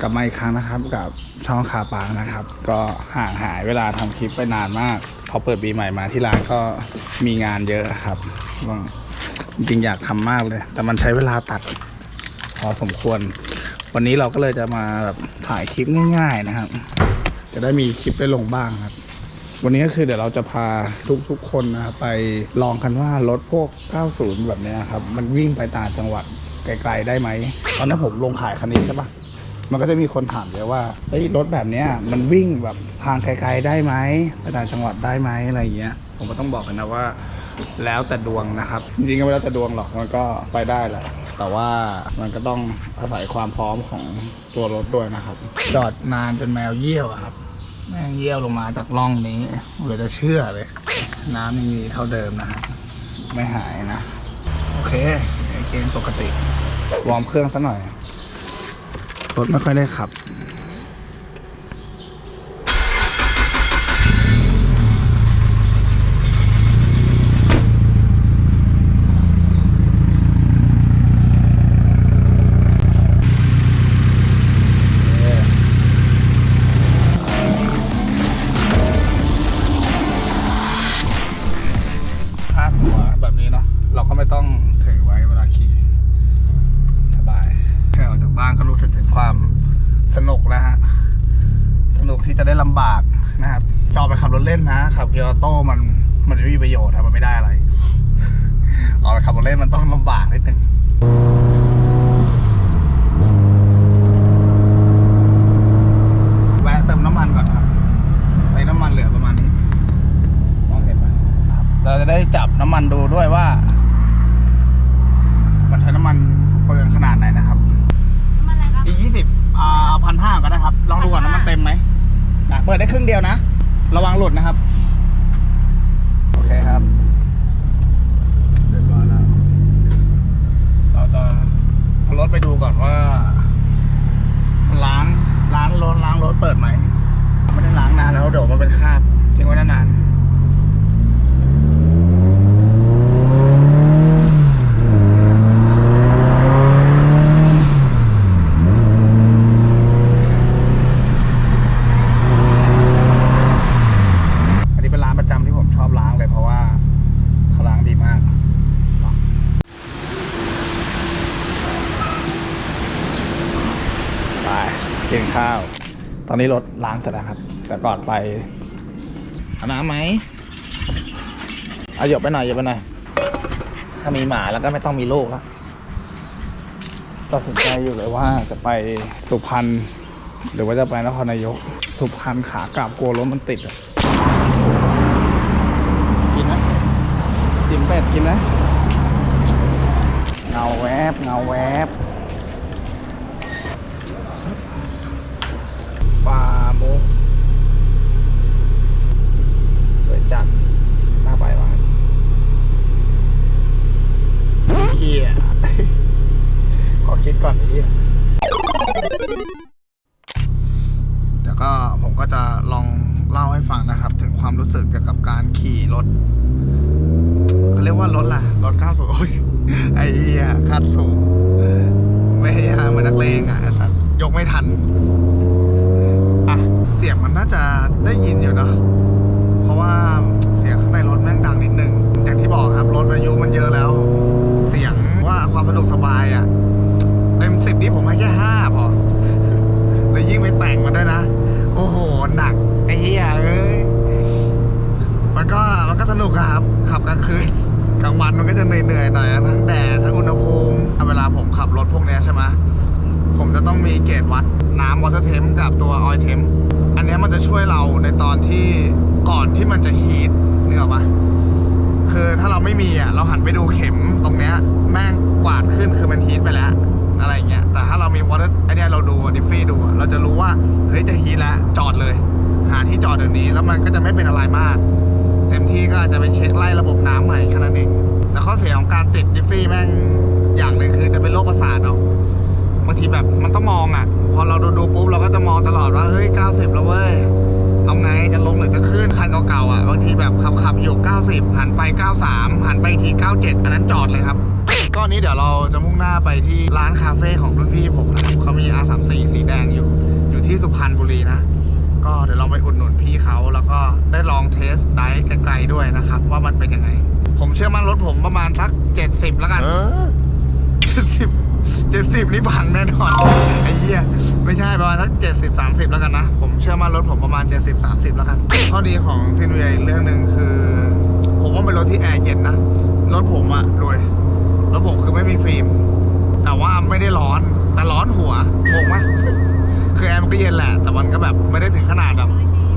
กลับมาอีกครั้งนะครับกับช่องคาปางนะครับ ก็ห่างหายเวลาทำคลิปไปนานมาก พอเปิดปีใหม่มาที่ร้านก็มีงานเยอะครับว่าจริงอยากทำมากเลย แต่มันใช้เวลาตัดพอสมควร วันนี้เราก็เลยจะมาแบบถ่ายคลิปง่าย ๆนะครับ จะได้มีคลิปได้ลงบ้างครับ วันนี้ก็คือเดี๋ยวเราจะพาทุกๆคนนะครับไปลองกันว่ารถพวก 90 แบบนี้ครับ มันวิ่งไปต่างจังหวัดไกลๆได้ไหม ตอนนั้นผมลงขายคันนี้ใช่ปะ มันก็จะมีคนถามเยอะว่าเฮ้ยรถแบบเนี้ยมันวิ่งแบบทางไกลๆได้ไหมไปต่างจังหวัดได้ไหมอะไรอย่างเงี้ย ผมก็ต้องบอกกันนะว่า แล้วแต่ดวงนะครับ จริงๆก็ไม่แล้วแต่ดวงหรอกมันก็ไปได้แหละแต่ว่ามันก็ต้องอาศัยความพร้อมของตัวรถด้วยนะครับจอดนานจนแมวเยี่ยวอะครับแม่งเยี่ยวลงมาจากร่องนี้เหลือจะเชื่อเลย น้ำยังมีเท่าเดิมนะครับไม่หายนะ โอเคเกณฑ์ปกติ วอร์มเครื่องซะหน่อย รถไม่ค่อยได้ขับ ล่นนะขับเกียร์ออโต้มันมันไม่มีประโยชน์ครับมันไม่ได้อะไรออกไปขับรถเล่นมันต้องลำบากนิดนึงแวะเติมน้ำมันก่อนครับในน้ำมันเหลือประมาณนี้มองเห็นไหมครับเราจะได้จับน้ำมันดูด้วยว่า มันใช้น้ำมันเปลืองขนาดไหนนะครับมันอะไรครับอีกยี่สิบอ่าพันห้าก็ได้ครับ ลองดูก่อนน้ำมันเต็มไหมนะเปิดได้ครึ่งเดียวนะ ระวังหลุดนะครับ โอเคครับเรียบร้อยแล้วเราจะเอารถไปดูก่อนว่ามันล้างล้างรถล้างรถเปิดไหมไม่ได้ล้างนานแล้วเดี๋ยวมันเป็นคราบทิ้งไว้นานๆ อันนี้เป็นร้านประจำที่ผมชอบล้างเลยเพราะว่าเขาล้างดีมาก ไปกิน ข้าว ตอนนี้รถล้างเสร็จแล้วครับ แต่ก่อนไปอาน้ำไหมเอาหยบไปหน่อยหยบไปหน่อย ถ้ามีหมาแล้วก็ไม่ต้องมีลูกแล้วตัดสินใจอยู่เลยว่าจะไปสุพรรณหรือว่าจะไปนครนายก สุพรรณขากลับกลัวรถมันติดอะกินนะจิ้มเป็ดกินนะเงาแวบเงาแวบฟาโมกสวยจัดน่าไปมากเฮีย ขอคิดก่อนไอ้เฮียเดี๋ยวก็ผมก็จะลองเล่าให้ฟังนะครับ ถึงความรู้สึกเกี่ยวกับการขี่รถเขาเรียกว่ารถล่ะ รถก้าวสูงโอ้ยไอ้เหี้ยคัดสูง ไม่ใช่เหมือนนักเลงอะไอ้สัตว์ยกไม่ทัน อะ เสียงมันน่าจะได้ยินอยู่เนอะเพราะว่าเสียงข้างในรถแม่งดังนิดนึง อย่างที่บอกครับ รถอายุมันเยอะแล้ว เสียงว่าความสะดวกสบายอะ เต็มสิบนี่ผมให้ แค่ห้าพอแล้วยิ่งไปแต่งมันด้วยนะ โอ้โห หนัก ไอ้เหี้ยเอ้ย มันก็มันก็สนุกครับ ขับกลางคืนกลางวันมันก็จะเหนื่อยๆหน่อยอะทั้งแดดทั้งอุณหภูมิ เวลาผมขับรถพวกนี้ใช่ไหมผมจะต้องมีเกจวัดน้ำวอเตอร์เทมกับตัวออยเทมอันนี้มันจะช่วยเราในตอนที่ก่อนที่มันจะฮีทนึกออกปะคือถ้าเราไม่มีอะเราหันไปดูเข็มตรงเนี้ย แม่งกวาดขึ้นคือมันฮีทไปแล้ว อะไรเงี้ยแต่ถ้าเรามีวอเตอร์ไอเนี้ยเราดูดิฟฟี่ดูเราจะรู้ว่าเฮ้ยจะฮีทแล้วจอดเลย หาที่จอดเดี๋ยวนี้แล้วมันก็จะไม่เป็นอะไรมาก เต็มที่ก็อาจจะไปเช็คไล่ระบบน้ำใหม่แค่นั้นเองแต่ข้อเสียของการติดดิฟฟี่แม่งอย่างหนึ่งคือจะเป็นโรคประสาทเอาบางทีแบบมันต้องมองอะ พอเราดูดูปุ๊บเราก็จะมองตลอดว่าเฮ้ย90แล้วเว้ย เอาไงจะลงหรือจะขึ้นคันเก่าๆอะบางทีแบบขับขับๆอยู่ 90หันไป 93หันไปอีกที 97 อันนั้นจอดเลยครับก็นี้เดี๋ยวเราจะมุ่งหน้าไปที่ร้านคาเฟ่ของรุ่นพี่ผมนะครับเขามี R34 สีแดงอยู่รีนะ ก็เดี๋ยวลองไปอุดหนุนพี่เขาแล้วก็ได้ลองเทสได้ไกลๆด้วยนะครับ ว่ามันเป็นยังไง ผมเชื่อมั่นรถผมประมาณสักเจ็ดสิบแล้วกันเจ็ดสิบ เจ็ดสิบนี่พังแน่นอนไอ้เหี้ยไม่ใช่ประมาณสักเจ็ดสิบสามสิบแล้วกันนะ ผมเชื่อมั่นรถผมประมาณเจ็ดสิบสามสิบแล้วกันข้อดีของซินเวียเรื่องหนึ่งคือ ผมว่าเป็นรถที่แอร์เย็นนะรถผมอะรวยรถผมคือไม่มีฟิล์ม แต่ว่าไม่ได้ร้อนแต่ร้อนหัวงงไหมคือแอร์มันก็เย็นแหละ แต่มันก็แบบไม่ได้ถึงขนาดแบบ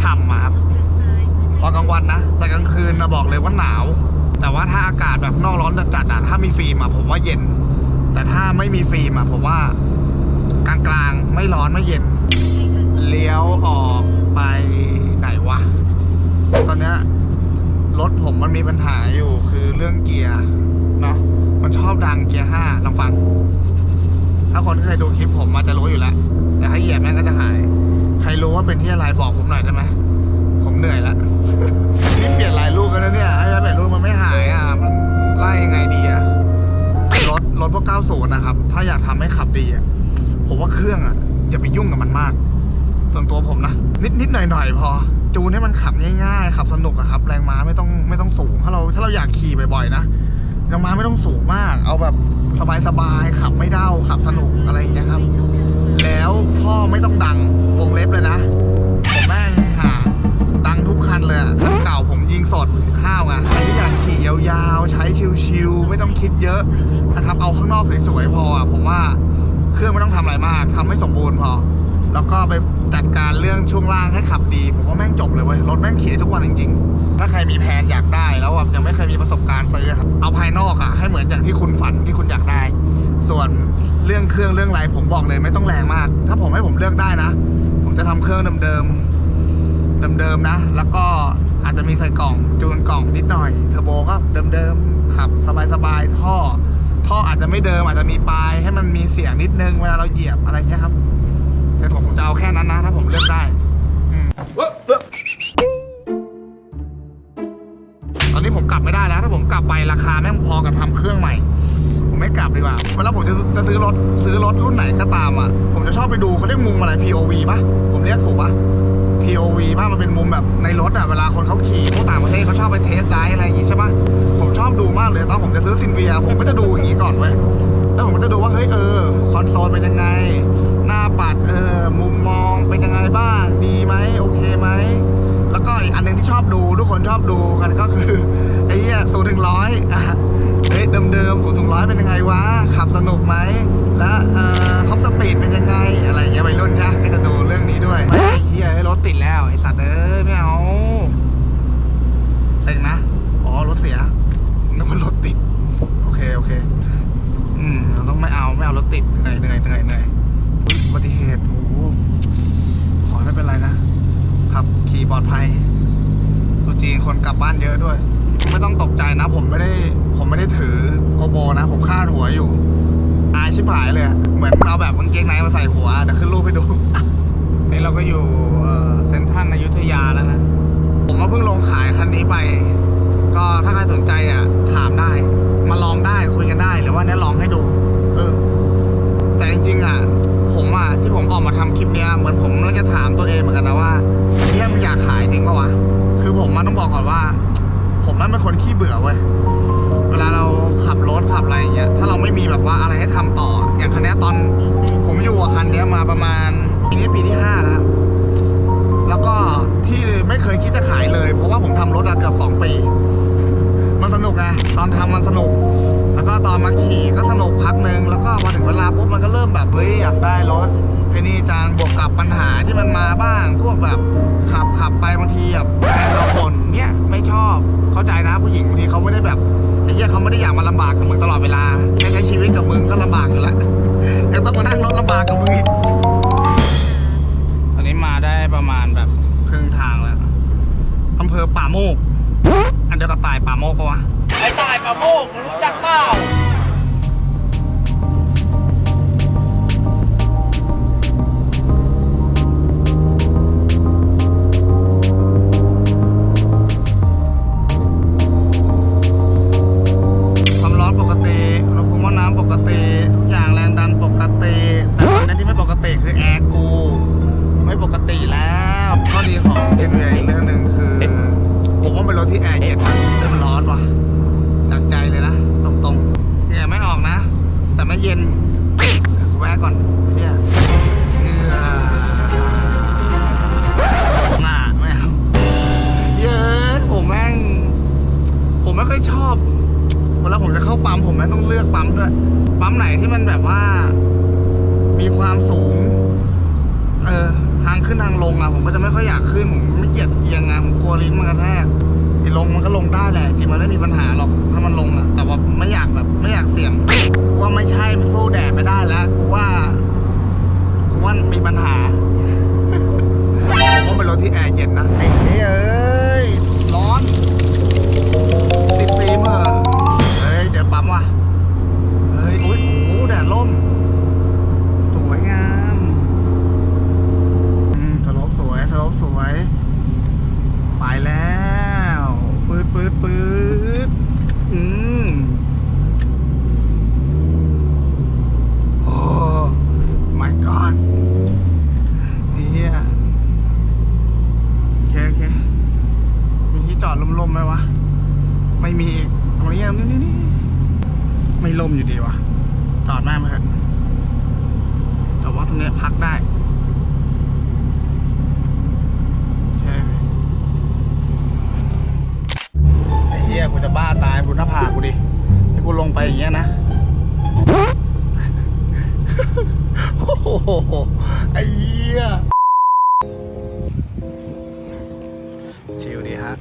ฉ่ำอะครับตอนกลางวันนะ แต่กลางคืนนะบอกเลยว่าหนาว แต่ว่าถ้าอากาศแบบนอกร้อนจัดๆอะถ้ามีฟิล์มอะผมว่าเย็น แต่ถ้าไม่มีฟิล์มอะผมว่ากลางๆ ไม่ร้อนไม่เย็น เลี้ยวออกไปไหนวะ ตอนเนี้ยรถผมมันมีปัญหาอยู่คือเรื่องเกียร์เนาะมันชอบดังเกียร์ห้าลองฟัง ถ้าคนที่เคยดูคลิปผมมาจะรู้อยู่แล้ว แต่ถ้าเหยียบแม่งก็จะหาย ใครรู้ว่าเป็นที่อะไรบอกผมหน่อยได้ไหมผมเหนื่อยแล้วนี่เปลี่ยนหลายลูกแล้วนะเนี่ยไอ้เปลี่ยนลูกมันไม่หายอะมันไล่ยังไงดีอะรถ รถพวก90นะครับ ถ้าอยากทำให้ขับดีอะผมว่าเครื่องอะอย่าไปยุ่งกับมันมาก ส่วนตัวผมนะ นิดนิดหน่อยหน่อยๆพอ จูนให้มันขับง่ายๆ ขับสนุกอะครับ แรงม้าไม่ต้องไม่ต้องสูง ถ้าเราถ้าเราอยากขี่บ่อยๆนะแรงม้าไม่ต้องสูงมาก เอาแบบสบายๆขับไม่เด้าขับสนุกอะไรอย่างเงี้ยครับ แล้วพ่อไม่ต้องดังวงเล็บเลยนะ คิดเยอะนะครับ เอาข้างนอกสวยๆพอผมว่าเครื่องไม่ต้องทำอะไรมากทำให้สมบูรณ์พอ แล้วก็ไปจัดการเรื่องช่วงล่างให้ขับดี ผมว่าแม่งจบเลยเว้ยรถแม่งขี่ได้ทุกวันจริง ๆ ถ้าใครมีแผนอยากได้แล้วแบบยังไม่เคยมีประสบการณ์ซื้อครับเอาภายนอกอะให้เหมือนอย่างที่คุณฝันที่คุณอยากได้ ส่วนเรื่องเครื่องเรื่องไรผมบอกเลยไม่ต้องแรงมาก ถ้าผมให้ผมเลือกได้นะ ผมจะทำเครื่องเดิมๆเดิมๆนะ แล้วก็อาจจะมีใส่กล่องจูนกล่องนิดหน่อยเทอร์โบก็เดิมๆ ขับสบายๆท่อ ท่ออาจจะไม่เดิมอาจจะมีปลายให้มันมีเสียงนิดนึงเวลาเราเหยียบอะไรเงี้ยครับแต่ผมจะเอาแค่นั้นนะถ้าผมเลือกได้ตอนนี้ผมกลับไม่ได้แล้ว ถ้าผมกลับไปราคาแม่งพอกับทำเครื่องใหม่ ผมไม่กลับดีกว่าเวลาผมจะจะซื้อรถซื้อรถรุ่นไหนก็ตามอะผมจะชอบไปดูเขาเรียกมุมอะไร POV ปะผมเรียกถูกปะ POV ป่ะมันเป็นมุมแบบในรถอะเวลาคนเขาขี่พวกต่างประเทศเขาชอบไปเทสไดอะไรอย่างงี้ใช่ปะผมชอบดูมากเลยตอนผมจะซื้อซินเวีย ผมก็จะดูอย่างงี้ก่อนเว้ยแล้วผมก็จะดูว่าเฮ้ยเออคอนโซลเป็นยังไง หน้าปัดเออมุมมองเป็นยังไงบ้าง ดีไหมโอเคไหมแล้วก็อีกอันหนึงที่ชอบดูทุกคนชอบดูกันก็คือไอ้เหี้ยศูนย์ถึงร้อยอะเฮ้ยเดิมๆศูนย์ถึงร้อยเป็นยังไงวะขับสนุกไหมและเออท็อปสปีดเป็นยังไงอะไรเงี้ยวัยรุ่นใช่ก็จะดูเรื่องนี้ด้วย ไอ้เหี้ยรถติดแล้วไอสัตว์เอ้ยไม่เอาเซ็งนะ อ๋อรถเสียนึกว่ารถติด โอเคโอเค อืมเราต้องไม่เอาไม่เอารถติดเหนื่อยเหนื่อยเหนื่อยเหนื่อยอุ๊ยอุบัติเหตุโอ้ขอไม่เป็นไรนะขับขี่ปลอดภัยตัวจริงคนกลับบ้านเยอะด้วย ไม่ต้องตกใจนะ ผมไม่ได้ ผมไม่ได้ถือโกโบนะ ผมคาดหัวอยู่ อายชิบหายเลย เหมือนเอาแบบกางเกงในมาใส่หัวเดี๋ยวขึ้นรูปให้ดู ก็อยู่เซ็นทรัลอยุธยาแล้วนะ ผมก็เพิ่งลงขายคันนี้ไป ก็ถ้าใครสนใจอะ ถามได้ มาลองได้คุยกันได้หรือว่าเนี่ยลองให้ดู เออ แต่จริงๆอะ ผมอะที่ผมออกมาทำคลิปเนี้ยเหมือนผมก็จะถามตัวเองเหมือนกันนะว่าเนี่ยมึงอยากขายจริงปะวะ คือผมมันต้องบอกก่อนว่า ผมมันเป็นคนขี้เบื่อเว้ยเวลาเราขับรถขับอะไรอย่างเงี้ยถ้าเราไม่มีแบบว่าอะไรให้ทำต่อ อย่างคันนี้ตอน ผมอยู่กับคันเนี้ยมาประมาณ ปีนี้ปีที่ห้าแล้ว แล้วก็ที่ไม่เคยคิดจะขายเลย เพราะว่าผมทำรถอะเกือบสองปี มันสนุกไงตอนทำมันสนุก แล้วก็ตอนมาขี่ก็สนุกพักหนึ่งแล้วก็มาถึงเวลาปุ๊บมันก็เริ่มแบบเฮ้ยอยากได้รถไอ้นี่จังบวกกับปัญหาที่มันมาบ้าง พวกแบบขับขับไปบางทีแบบแฟนเราบ่นเนี่ยไม่ชอบเข้าใจนะผู้หญิงบางทีเขาไม่ได้แบบไอ้เหี้ยเขาไม่ได้อยากมาลำบากกับมึงตลอดเวลาแค่ใช้ชีวิตกับมึงก็ลำบากอยู่แล้วยังต้องมานั่งรถลำบากกับมึงอีก ประมาณแบบครึ่งทางแล้วอำเภอป่าโมก อันเดียวกับตายป่าโมกปะวะไอ้ตายป่าโมกมึงรู้จักเปล่า ปั๊มไหนที่มันแบบว่า มีความสูง เออทางขึ้นทางลงอะ ผมก็จะไม่ค่อยอยากขึ้น ผมไม่เกียดเอียงอะผมกลัวลิ้นมันกระแทกอ้ลงมันก็ลงได้แหละจริงมันไม่มีปัญหาหรอกถ้ามันลงอะ แต่ว่าไม่อยากแบบ ไม่อยากเสี่ยงกูว่าไม่ใช่สู้แดดไม่ได้แล้วกูว่ากูว่ามีปัญหาเพราะเป็นรถที่แอร์เย็นนะไอ้เอ้ยร้อน โอ้โหไอ้เหี้ยชิลดีฮะ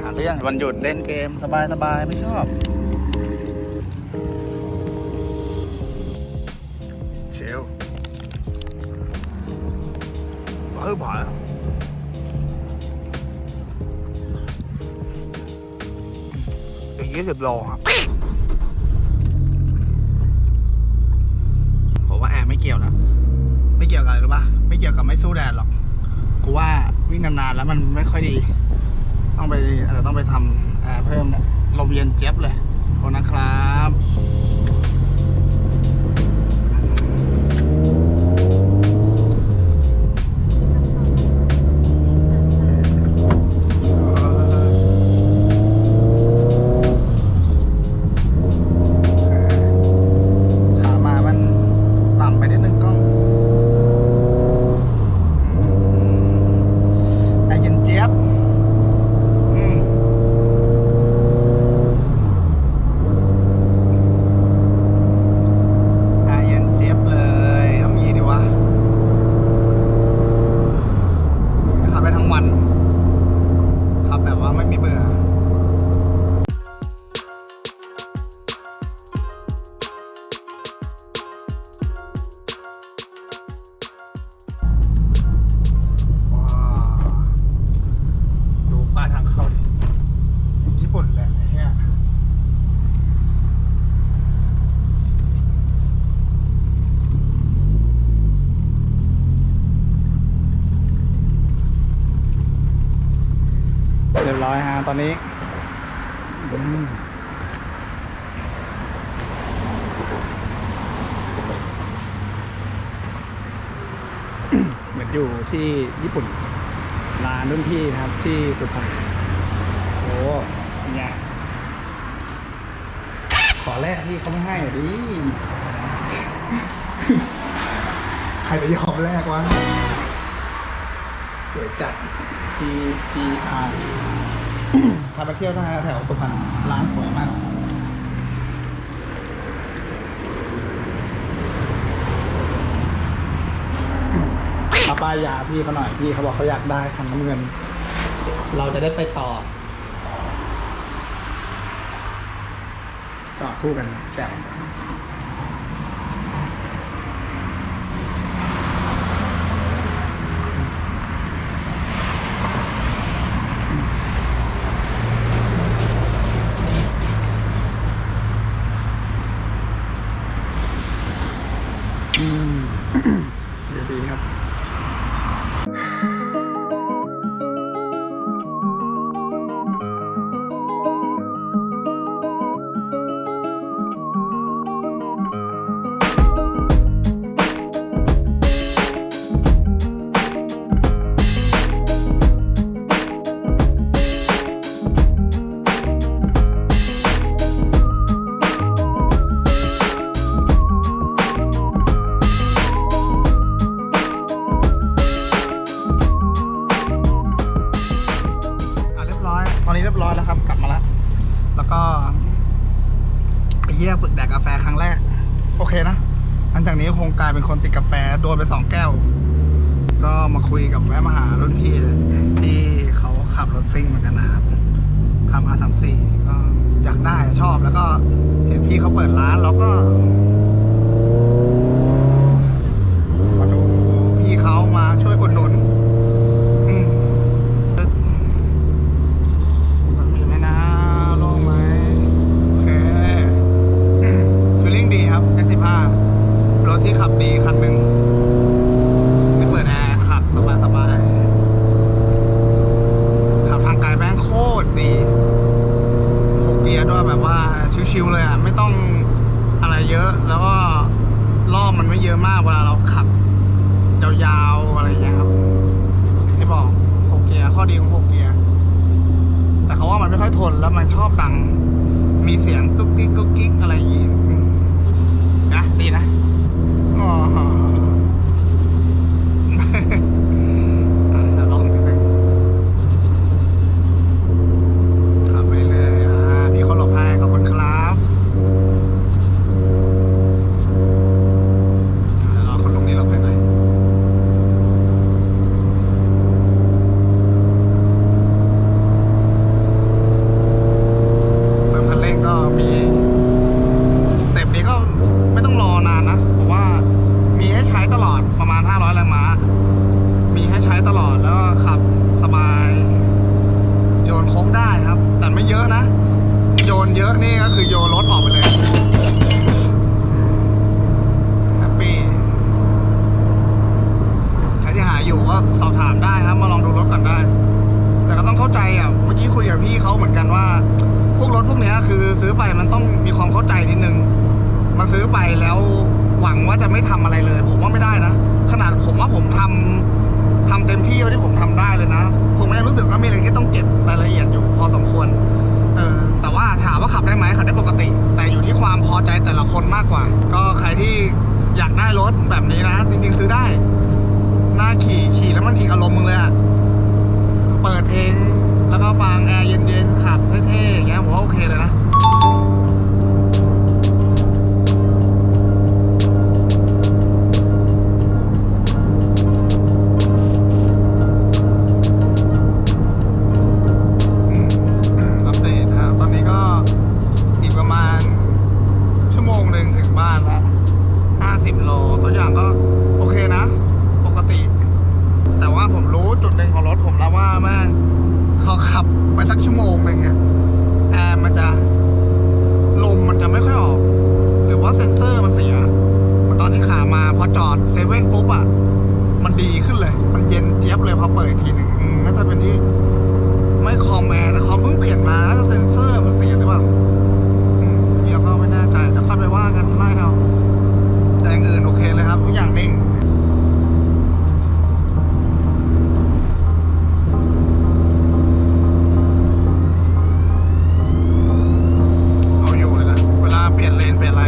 หาเรื่องวันหยุดเล่นเกมสบายสบายไม่ชอบ เชิลเออผ่านอีกยี่สิบโลครับ ผมว่าแอร์ไม่เกี่ยวนะ ไม่เกี่ยวกับอะไรรู้ป่ะ ไม่เกี่ยวกับไม่สู้แดดหรอก กู วิ่งนานๆแล้วมันไม่ค่อยดี ต้องไปอาจจะต้องไปทำแอร์เพิ่มเนี่ยลมเย็นเจี๊ยบเลยขอบคุณนะครับ อนนี้เหมือนอยู่ที่ญี่ปุ่นร้านรุ่นพี่นะครับที่สุพรรณโอ้เป็นไงขอแรกพี่เขาไม่ให้ดิใครจะยอมแรกวะสวยจัด G G R ถ้าไปเที่ยวได้นแถวสุพรรณร้านสวยมากมาป้ายยาพี่เขาหน่อยพี่เขาบอกเขาอยากได้คันน้ำเงิน เราจะได้ไปต่อจอดคู่กันแจ่ม ที่เขาเปิดร้านเราก็ ดีของหกเกียร์แต่เขาว่ามันไม่ค่อยทนแล้วมันชอบดัง มีเสียงตุ๊กติ๊กกุ๊กกิ๊กอะไรอย่างงี้นะดีนะอ๋อ ไม่เยอะนะ โยนเยอะนี่ก็คือโยนรถออกไป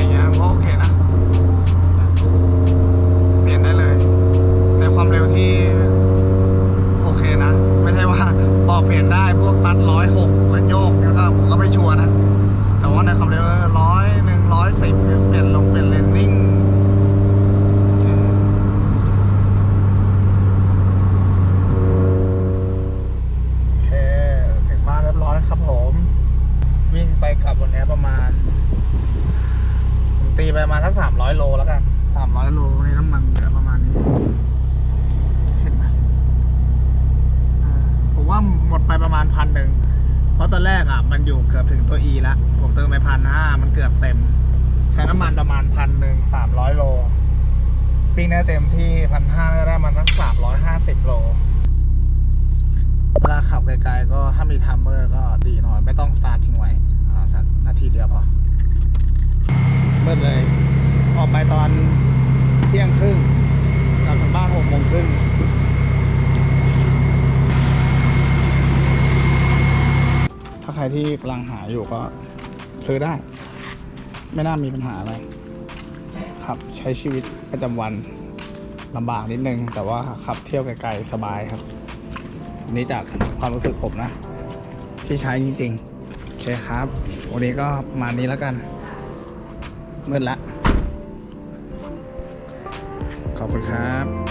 Yeah. ณพันหนึ่งเพราะตอนแรกอะมันอยู่เกือบถึงตัว E แล้วผมเติมไปพันห้ามันเกือบเต็ม ใช้น้ำมันประมาณพันหนึ่งสามร้อยโลปีนี้เต็มที่พันห้าได้มันตั้งสามร้อยห้าสิบโลเวลาขับไกลๆก็ถ้ามีทัมเมอร์ก็ดีหน่อย ไม่ต้องสตาร์ททิ้งไว้สักนาทีเดียวพอเมื่อเลย ออกไปตอนเที่ยงครึ่งกลับถึงบ้านหกโมงครึ่ง ใครที่กำลังหาอยู่ก็ซื้อได้ ไม่น่ามีปัญหาอะไรครับใช้ชีวิตประจำวันลำบากนิดนึง แต่ว่าขับเที่ยวไกลๆสบายครับ นี่จากความรู้สึกผมนะ ที่ใช้จริงๆใช่ครับ วันนี้ก็มานี้แล้วกันมืดละขอบคุณครับ